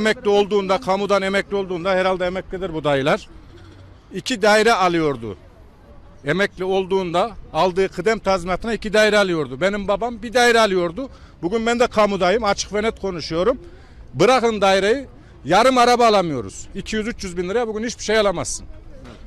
emekli olduğunda, kamudan emekli olduğunda herhalde emeklidir bu dayılar. İki daire alıyordu. Emekli olduğunda aldığı kıdem tazminatına iki daire alıyordu. Benim babam bir daire alıyordu. Bugün ben de kamudayım. Açık ve net konuşuyorum. Bırakın daireyi yarım araba alamıyoruz. 200-300 bin liraya bugün hiçbir şey alamazsın.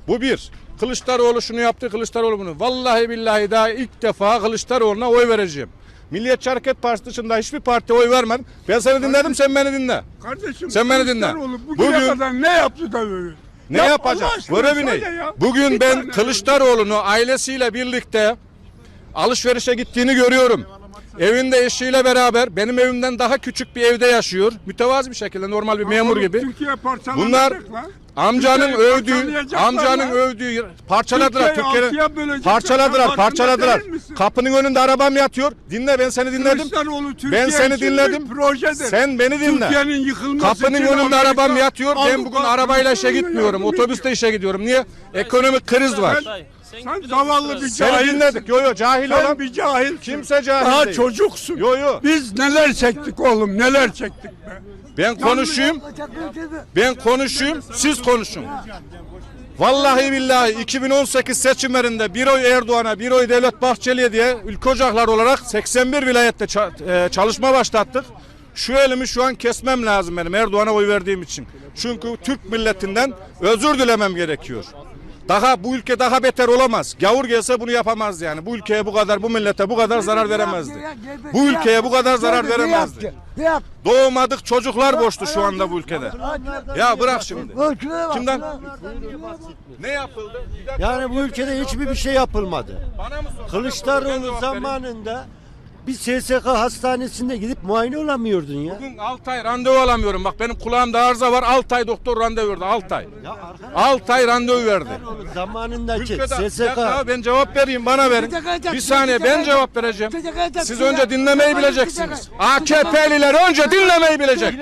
Bu bir. Kılıçdaroğlu şunu yaptı, Kılıçdaroğlu bunu. Vallahi billahi daha ilk defa Kılıçdaroğlu'na oy vereceğim. Milliyetçi Hareket Partisi dışında hiçbir partiye oy vermedim. Ben seni dinledim, sen beni dinle. Kardeşim Sen beni dinle. Kılıçdaroğlu Bugüne Bugün- kadar ne yaptı da böyle? Ne Ya yapacak? Aşkına Görevi ne? ya. Bugün Bir ben tane- Kılıçdaroğlu'nu ailesiyle birlikte alışverişe gittiğini görüyorum. Evinde eşiyle beraber benim evimden daha küçük bir evde yaşıyor. Mütevazi bir şekilde normal bir memur gibi. Türkiye Bunlar amcanın Türkiye'yi övdüğü, parçalayacaklar amcanın lan. övdüğü parçaladılar Türkiye'yi altıya Türkiye'nin. bölecekler. Parçaladılar, parçaladılar. farkında değil misin? Kapının önünde arabam yatıyor. Dinle ben seni dinledim. Kılıçdaroğlu Türkiye Ben seni için bir dinledim. projedir. Sen beni dinle. Türkiye'nin yıkılması Kapının için önünde Amerika, arabam yatıyor. Ben Avrupa, bugün arabayla işe gitmiyorum. Otobüste işe gidiyorum. Niye? Ekonomik kriz var. Sen zavallı bir Seni dinledik. Yo yo cahil Sen olan bir cahilsin. kimse cahil Daha değil. çocuksun. Yo yo. Biz neler çektik oğlum neler çektik be. Ben konuşayım. Ben konuşayım. Siz konuşun. Vallahi billahi 2018 seçimlerinde bir oy Erdoğan'a bir oy Devlet Bahçeli'ye diye ülke ocaklar olarak 81 vilayette e, çalışma başlattık. Şu elimi şu an kesmem lazım benim Erdoğan'a oy verdiğim için. Çünkü Türk milletinden özür dilemem gerekiyor. Daha bu ülke daha beter olamaz. Gavur gelse bunu yapamaz yani. Bu ülkeye bu kadar, bu millete bu kadar zarar veremezdi. Bu ülkeye bu kadar zarar veremezdi. Doğmadık çocuklar boştu şu anda bu ülkede. Ya bırak şimdi. Kimden? Ne yapıldı? Yani bu ülkede hiçbir bir şey yapılmadı. Kılıçdaroğlu zamanında bir SSK hastanesinde gidip muayene olamıyordun ya. Bugün 6 ay randevu alamıyorum. Bak benim kulağımda arıza var. 6 ay doktor randevu verdi. 6 ay. Ya arkadaş 6 ay randevu verdi. Zamanındaki Ülkede SSK dakika, ben cevap vereyim bana verin. Bir saniye ben cevap vereceğim. Siz önce dinlemeyi bileceksiniz. AKP'liler önce dinlemeyi bilecek.